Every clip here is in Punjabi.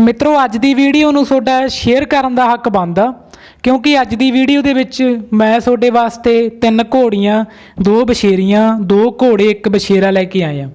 ਮਿੱਤਰੋ, ਅੱਜ ਦੀ ਵੀਡੀਓ ਨੂੰ ਤੁਹਾਡਾ ਸ਼ੇਅਰ ਕਰਨ ਦਾ ਹੱਕ ਬਣਦਾ, ਕਿਉਂਕਿ ਅੱਜ ਦੀ ਵੀਡੀਓ ਦੇ ਵਿੱਚ ਮੈਂ ਤੁਹਾਡੇ ਵਾਸਤੇ ਤਿੰਨ ਘੋੜੀਆਂ, ਦੋ ਬਸ਼ੇਰੀਆਂ ਦੋ ਘੋੜੇ, ਇੱਕ ਬਸ਼ੇਰਾ ਲੈ ਕੇ ਆਇਆ।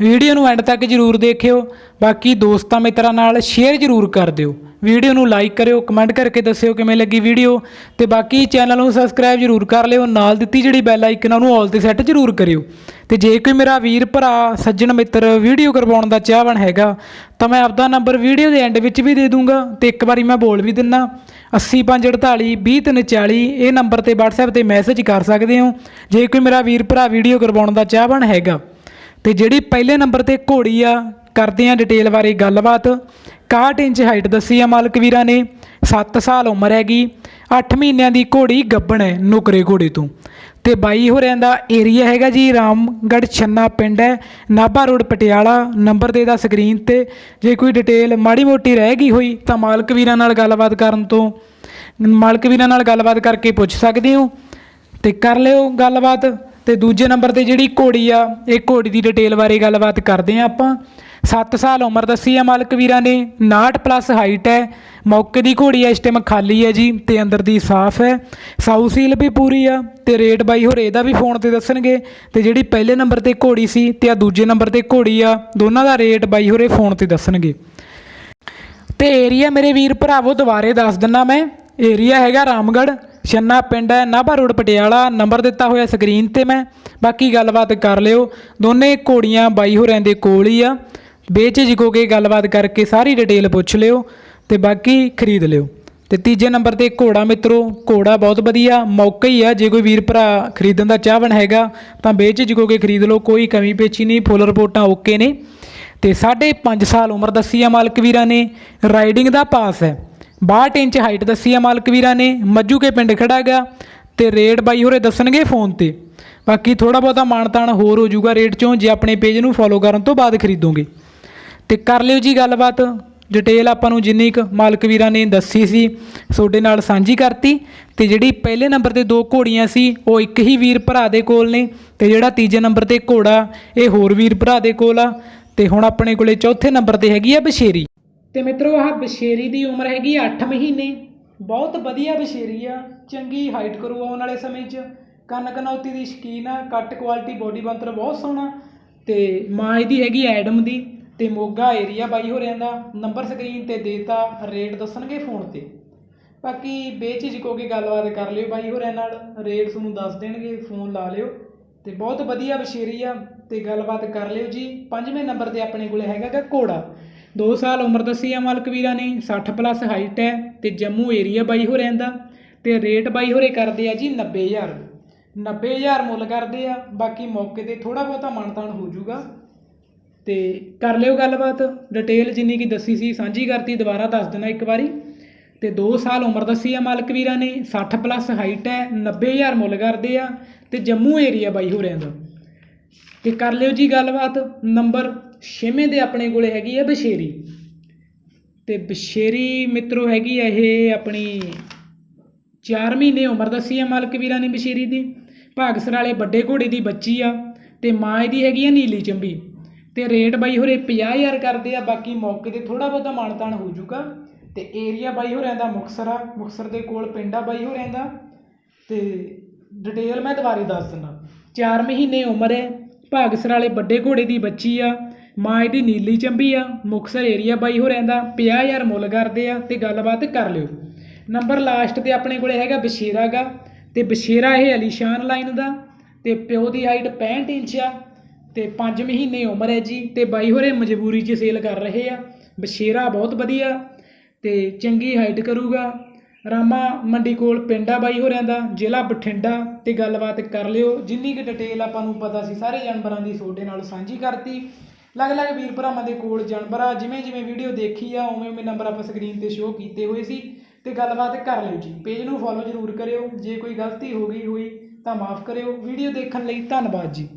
ਵੀਡੀਓ ਨੂੰ ਐਂਡ ਤੱਕ ਜਰੂਰ ਦੇਖਿਓ। ਬਾਕੀ ਦੋਸਤਾਂ ਮਿੱਤਰਾਂ ਨਾਲ ਸ਼ੇਅਰ ਜਰੂਰ ਕਰ ਦਿਓ। ਵੀਡੀਓ ਨੂੰ ਲਾਈਕ ਕਰਿਓ, ਕਮੈਂਟ ਕਰਕੇ ਦੱਸਿਓ ਕਿਵੇਂ ਲੱਗੀ ਵੀਡੀਓ। ਤੇ ਬਾਕੀ ਚੈਨਲ ਨੂੰ ਸਬਸਕ੍ਰਾਈਬ ਜਰੂਰ ਕਰ ਲਿਓ। ਨਾਲ ਦਿੱਤੀ ਜਿਹੜੀ ਬੈਲ ਆਈਕਨ ਆ, ਉਹਨੂੰ ਆਲ ਤੇ ਸੈੱਟ ਜਰੂਰ ਕਰਿਓ। ਤੇ ਜੇ ਕੋਈ ਮੇਰਾ ਵੀਰ ਭਰਾ, ਸੱਜਣ ਮਿੱਤਰ ਵੀਡੀਓ ਕਰਵਾਉਣ ਦਾ ਚਾਹਵਣ ਹੈਗਾ, ਤਾਂ ਮੈਂ ਆਪਦਾ ਨੰਬਰ ਵੀਡੀਓ ਦੇ ਐਂਡ ਵਿੱਚ ਵੀ ਦੇ ਦੂੰਗਾ। ਤੇ ਇੱਕ ਵਾਰੀ ਮੈਂ ਬੋਲ ਵੀ ਦਿੰਨਾ 8548 20340 ਇਹ ਨੰਬਰ ਤੇ WhatsApp ਤੇ ਮੈਸੇਜ ਕਰ ਸਕਦੇ ਹੋ। ਜੇ ਕੋਈ ਮੇਰਾ ਵੀਰ ਭਰਾ ਵੀਡੀਓ ਕਰਵਾਉਣ ਦਾ ਚਾਹਵਣ ਹੈਗਾ ਤੇ ਜਿਹੜੀ ਪਹਿਲੇ ਨੰਬਰ ਤੇ ਘੋੜੀ ਆ, ਕਰਦੇ ਆ ਡਿਟੇਲ ਬਾਰੇ ਗੱਲਬਾਤ। 61 ਇੰਚ ਹਾਈਟ ਦੱਸੀ ਆ ਮਾਲਕ ਵੀਰਾਂ ਨੇ 7 ਸਾਲ ਉਮਰ ਹੈਗੀ 8 ਮਹੀਨਿਆਂ ਦੀ ਘੋੜੀ ਗੱਬਣ ਹੈ ਨੁਕਰੇ ਘੋੜੇ ਤੋਂ। ਤੇ ਬਾਈ ਹੋਰਿਆਂ ਦਾ ਏਰੀਆ ਹੈਗਾ ਜੀ, ਰਾਮਗੜ੍ਹ ਛੰਨਾ ਪਿੰਡ ਹੈ, ਨਾਭਾ ਰੋਡ ਪਟਿਆਲਾ, ਨੰਬਰ ਦੇ ਦਾ ਸਕਰੀਨ ਤੇ। ਜੇ ਕੋਈ ਡਿਟੇਲ ਮਾੜੀ ਮੋਟੀ ਰਹਿ ਗਈ ਹੋਈ, ਤਾਂ ਮਾਲਕ ਵੀਰਾਂ ਨਾਲ ਗੱਲਬਾਤ ਕਰਨ ਤੋਂ, ਮਾਲਕ ਵੀਰਾਂ ਨਾਲ ਗੱਲਬਾਤ ਕਰਕੇ ਪੁੱਛ ਸਕਦੇ ਹੋ। ਤੇ ਕਰ ਲਿਓ ਗੱਲਬਾਤ। ਤੇ ਦੂਜੇ ਨੰਬਰ ਤੇ ਜਿਹੜੀ ਘੋੜੀ ਆ, ਇਹ ਘੋੜੀ ਦੀ ਡਿਟੇਲ ਬਾਰੇ ਗੱਲਬਾਤ ਕਰਦੇ ਆ ਆਪਾਂ। 7 ਸਾਲ ਉਮਰ ਦੱਸੀ ਆ ਮਾਲਕ ਵੀਰਾਂ ਨੇ 59 ਪਲੱਸ ਹਾਈਟ ਹੈ। ਮੌਕੇ ਦੀ ਘੋੜੀ ਆ, ਇਸ ਟਾਈਮ ਖਾਲੀ ਹੈ ਜੀ ਤੇ ਅੰਦਰ ਦੀ ਸਾਫ਼ ਹੈ। ਸਾਊ ਸੀਲ ਵੀ ਪੂਰੀ ਆ ਤੇ ਰੇਟ ਬਾਈ ਹੋਰ ਇਹਦਾ ਵੀ ਫੋਨ ਤੇ ਦੱਸਣਗੇ। ਤੇ ਜਿਹੜੀ ਪਹਿਲੇ ਨੰਬਰ ਤੇ ਘੋੜੀ ਸੀ ਤੇ ਆ ਦੂਜੇ ਨੰਬਰ ਤੇ ਘੋੜੀ ਆ, ਦੋਨਾਂ ਦਾ ਰੇਟ ਬਾਈ ਹੋਰੇ ਫੋਨ ਤੇ ਦੱਸਣਗੇ। ਤੇ ਏਰੀਆ ਮੇਰੇ ਵੀਰ ਭਰਾਵੋ, ਦੁਬਾਰੇ ਦੱਸ ਦਿੰਨਾ ਮੈਂ। ਏਰੀਆ ਹੈਗਾ ਰਾਮਗੜ੍ਹ। ਛੰਨਾ ਪਿੰਡ ਹੈ, ਨਾਭਾ ਰੋਡ ਪਟਿਆਲਾ, ਨੰਬਰ ਦਿੱਤਾ ਹੋਇਆ ਸਕਰੀਨ ਤੇ ਮੈਂ। ਬਾਕੀ ਗੱਲਬਾਤ ਕਰ ਲਿਓ। ਦੋਨੇ ਘੋੜੀਆਂ ਬਾਈ ਹੋਰਾਂ ਦੇ ਕੋਲ ਹੀ ਆ। ਵੇਚ ਜਿਕੋ ਕੇ ਗੱਲਬਾਤ ਕਰਕੇ ਸਾਰੀ ਡਿਟੇਲ ਪੁੱਛ ਲਿਓ ਤੇ ਬਾਕੀ ਖਰੀਦ ਲਿਓ। ਤੇ ਤੀਜੇ ਨੰਬਰ ਤੇ ਘੋੜਾ ਮਿੱਤਰੋ, ਘੋੜਾ ਬਹੁਤ ਵਧੀਆ, ਮੌਕਾ ਹੀ ਆ। ਜੇ ਕੋਈ ਵੀਰ ਭਰਾ ਖਰੀਦਣ ਦਾ ਚਾਹਵਣ ਹੈਗਾ, ਤਾਂ ਵੇਚ ਜਿਕੋ ਕੇ ਖਰੀਦ ਲਓ। ਕੋਈ ਕਮੀ ਪੇਚੀ ਨਹੀਂ, ਫੁੱਲ ਰਿਪੋਰਟਾਂ ਓਕੇ ਨੇ। ਤੇ ਸਾਢੇ ਪੰਜ ਸਾਲ ਉਮਰ ਦੱਸੀ ਆ ਮਾਲਕ ਵੀਰਾਂ ਨੇ। ਰਾਈਡਿੰਗ ਦਾ ਪਾਸ ਹੈ। 62 ਇੰਚ ਹਾਈਟ ਦੱਸੀ ਆ ਮਾਲਕ ਵੀਰਾਂ ਨੇ ਮੱਜੂ ਕੇ ਪਿੰਡ ਖੜਾ ਗਿਆ ਤੇ ਰੇਟ ਬਾਈ ਹੋਰੇ ਦੱਸਣਗੇ ਫੋਨ ਤੇ। ਬਾਕੀ ਥੋੜਾ ਬਹੁਤਾ ਮਾਨਤਾਨ ਹੋਰ ਹੋ ਜਾਊਗਾ ਰੇਟ ਚੋਂ, ਜੇ ਆਪਣੇ ਪੇਜ ਨੂੰ ਫੋਲੋ ਕਰਨ ਤੋਂ ਬਾਅਦ ਖਰੀਦੋਗੇ। ਤੇ ਕਰ ਲਿਓ ਜੀ ਗੱਲਬਾਤ। ਡਿਟੇਲ ਆਪਾਂ ਨੂੰ ਜਿੰਨੀ ਕੁ ਮਾਲਕ ਵੀਰਾਂ ਨੇ ਦੱਸੀ ਸੀ, ਤੁਹਾਡੇ ਨਾਲ ਸਾਂਝੀ ਕਰਤੀ। ਤੇ ਜਿਹੜੀ ਪਹਿਲੇ ਨੰਬਰ ਤੇ ਦੋ ਘੋੜੀਆਂ ਸੀ, ਉਹ ਇੱਕ ਹੀ ਵੀਰ ਭਰਾ ਦੇ ਕੋਲ ਨੇ ਤੇ ਜਿਹੜਾ ਤੀਜੇ ਨੰਬਰ ਤੇ ਘੋੜਾ, ਇਹ ਹੋਰ ਵੀਰ ਭਰਾ ਦੇ ਕੋਲ ਆ। ਤੇ ਹੁਣ ਆਪਣੇ ਕੋਲੇ ਚੌਥੇ ਨੰਬਰ ਤੇ ਹੈਗੀ ਆ ਬਸ਼ੇਰੀ। ਤੇ ਮਿੱਤਰੋ, ਆਹ ਬਸ਼ੇਰੀ ਦੀ ਉਮਰ ਹੈਗੀ 8 ਮਹੀਨੇ। ਬਹੁਤ ਵਧੀਆ ਬਸ਼ੇਰੀ ਆ। ਚੰਗੀ ਹਾਈਟ ਕਰੂ ਆਉਣ ਵਾਲੇ ਸਮੇਂ 'ਚ। ਕੰਨ ਕਨੌਤੀ ਦੀ ਸ਼ਕੀਨ ਆ ਕੱਟ ਕੁਆਲਿਟੀ ਬੋਡੀ ਬੰਤਰ ਬਹੁਤ ਸੋਹਣਾ। ਤੇ ਮਾਂ ਇਹਦੀ ਹੈਗੀ ਐਡਮ ਦੀ। ਤੇ ਮੋਗਾ ਏਰੀਆ ਬਾਈ ਹੋਰਿਆਂ ਦਾ। ਨੰਬਰ ਸਕਰੀਨ ਤੇ ਦੇਤਾ ਰੇਟ ਦੱਸਣਗੇ ਫੋਨ ਤੇ। ਬਾਕੀ ਬੇਝਿਜਕੋ ਕੇ ਗੱਲਬਾਤ ਕਰ ਲਿਓ ਬਾਈ ਹੋਰਿਆਂ ਨਾਲ। ਰੇਟ ਤੁਹਾਨੂੰ ਦੱਸ ਦੇਣਗੇ ਫੋਨ ਲਾ ਲਿਓ। ਤੇ ਬਹੁਤ ਵਧੀਆ ਬਸ਼ੇਰੀ ਆ। ਤੇ ਗੱਲਬਾਤ ਕਰ ਲਿਓ ਜੀ। ਪੰਜਵੇਂ ਨੰਬਰ ਤੇ ਆਪਣੇ ਕੋਲੇ ਹੈਗਾ ਗਾ ਘੋੜਾ। 2 ਸਾਲ ਉਮਰ ਦੱਸੀ ਆ ਮਾਲਕ ਵੀਰਾਂ ਨੇ 60 ਪਲੱਸ ਹਾਈਟ ਹੈ ਤੇ ਜੰਮੂ ਏਰੀਆ ਬਾਈ ਹੋ ਰਹਿੰਦਾ ਤੇ ਰੇਟ ਬਾਈ ਹੋਰੇ ਕਰਦੇ ਆ ਜੀ 90000 90000 ਮੁੱਲ ਕਰਦੇ ਆ, ਬਾਕੀ ਮੌਕੇ ਤੇ ਥੋੜਾ ਬਹੁਤਾ ਮਾਨਤਾਨ ਹੋ ਜਾਊਗਾ। ਤੇ ਕਰ ਲਿਓ ਗੱਲਬਾਤ ਡਿਟੇਲ ਜਿੰਨੀ ਕੀ ਦੱਸੀ ਸੀ ਸਾਂਝੀ ਕਰਤੀ, ਦੁਬਾਰਾ ਦੱਸ ਦੇਣਾ ਇੱਕ ਵਾਰੀ। ਤੇ 2 ਸਾਲ ਉਮਰ ਦੱਸੀ ਆ ਮਾਲਕ ਵੀਰਾਂ ਨੇ 60 ਪਲੱਸ ਹਾਈਟ ਹੈ 90000 ਮੁੱਲ ਕਰਦੇ ਆ ਤੇ ਜੰਮੂ ਏਰੀਆ ਬਾਈ ਹੋ ਰਹਿੰਦਾ ਤੇ ਕਰ ਲਿਓ ਜੀ ਗੱਲਬਾਤ, ਨੰਬਰ ਛੇਵੇਂ ਦੇ ਆਪਣੇ ਕੋਲੇ ਹੈਗੀ ਆ ਬਸ਼ੇਰੀ। ਤੇ ਬਸ਼ੇਰੀ ਮਿੱਤਰੋ ਹੈਗੀ ਆ ਇਹ ਆਪਣੀ 4 ਮਹੀਨੇ ਉਮਰ ਦੱਸੀ ਆ ਮਾਲਕ ਵੀਰਾਂ ਨੇ ਬਸ਼ੇਰੀ ਦੀ। ਭਾਗਸਰ ਵਾਲੇ ਵੱਡੇ ਘੋੜੇ ਦੀ ਬੱਚੀ ਆ ਤੇ ਮਾਂ ਇਹਦੀ ਹੈਗੀ ਆ ਨੀਲੀ ਚੰਬੀ। ਤੇ ਰੇਟ ਬਾਈ ਹੋਰੇ 50000 ਕਰਦੇ ਆ, ਬਾਕੀ ਮੌਕੇ ਤੇ ਥੋੜਾ ਬਹੁਤਾ ਮਾਨਤਾਨ ਹੋ ਜਾਊਗਾ। ਤੇ ਏਰੀਆ ਬਾਈ ਹੋ ਦਾ ਮੁਕਸਰ ਆ, ਮੁਕਸਰ ਦੇ ਕੋਲ ਪਿੰਡ ਆ ਬਾਈ ਹੋਰਿਆਂ ਦਾ। ਤੇ ਡਿਟੇਲ ਮੈਂ ਦੁਬਾਰੇ ਦੱਸ ਦਿੰਦਾ। 4 ਮਹੀਨੇ ਉਮਰ ਹੈ, ਭਾਗਸਰ ਵਾਲੇ ਵੱਡੇ ਘੋੜੇ ਦੀ ਬੱਚੀ ਆ। ਮਾਂ ਇਹਦੀ ਨੀਲੀ ਚੰਬੀ ਆ ਮੁਕਸਰ ਏਰੀਆ ਬਾਈ ਹੋ ਰਹਿੰਦਾ 50000 ਮੁੱਲ ਕਰਦੇ ਆ ਤੇ ਗੱਲਬਾਤ ਕਰ ਲਿਓ। ਨੰਬਰ ਲਾਸਟ ਤੇ ਆਪਣੇ ਕੋਲੇ ਹੈਗਾ ਬਸ਼ੀਰਾ ਗਾ, ਤੇ ਬਸ਼ੀਰਾ ਇਹ ਅਲੀਸ਼ਾਨ ਲਾਈਨ ਦਾ, ਤੇ ਪਿਓ ਦੀ ਹਾਈਟ 65 ਇੰਚ ਆ, ਤੇ 5 ਮਹੀਨੇ ਉਮਰ ਹੈ ਜੀ, ਤੇ ਬਾਈ ਹੋਰੇ ਮਜਬੂਰੀ 'ਚ ਸੇਲ ਕਰ ਰਹੇ ਆ। ਬਸ਼ੀਰਾ ਬਹੁਤ ਵਧੀਆ, ਤੇ ਚੰਗੀ ਹਾਈਟ ਕਰੂਗਾ। ਰਾਮਾ ਮੰਡੀ ਕੋਲ ਪਿੰਡਾ ਬਾਈ ਹੋਰਿਆਂ ਦਾ ਜ਼ਿਲ੍ਹਾ ਬਠਿੰਡਾ, ਤੇ ਗੱਲਬਾਤ ਕਰ ਲਿਓ। ਜਿੰਨੀ ਕਿ ਡਿਟੇਲ ਆਪਾਂ ਨੂੰ ਪਤਾ ਸੀ, ਸਾਰੇ ਜਾਨਵਰਾਂ ਦੀ ਤੁਹਾਡੇ ਨਾਲ ਸਾਂਝੀ ਕਰਤੀ। ਅਲੱਗ-ਅਲੱਗ ਵੀਰ ਭਰਾਵਾਂ ਦੇ ਕੋਲ ਜਾਨਵਰ ਆ, ਜਿਵੇਂ ਜਿਵੇਂ ਵੀਡੀਓ ਦੇਖੀ ਆ, ਉਵੇਂ ਉਵੇਂ ਨੰਬਰ ਆਪਾਂ ਸਕਰੀਨ ਤੇ ਸ਼ੋਅ ਕੀਤੇ ਹੋਏ ਸੀ। ਤੇ ਗੱਲਬਾਤ ਕਰ ਲਿਓ ਜੀ। ਪੇਜ ਨੂੰ ਫੋਲੋ ਜ਼ਰੂਰ ਕਰਿਓ। ਜੇ ਕੋਈ ਗਲਤੀ ਹੋ ਗਈ ਹੋਈ ਤਾਂ ਮਾਫ ਕਰਿਓ। ਵੀਡੀਓ ਦੇਖਣ ਲਈ ਧੰਨਵਾਦ ਜੀ।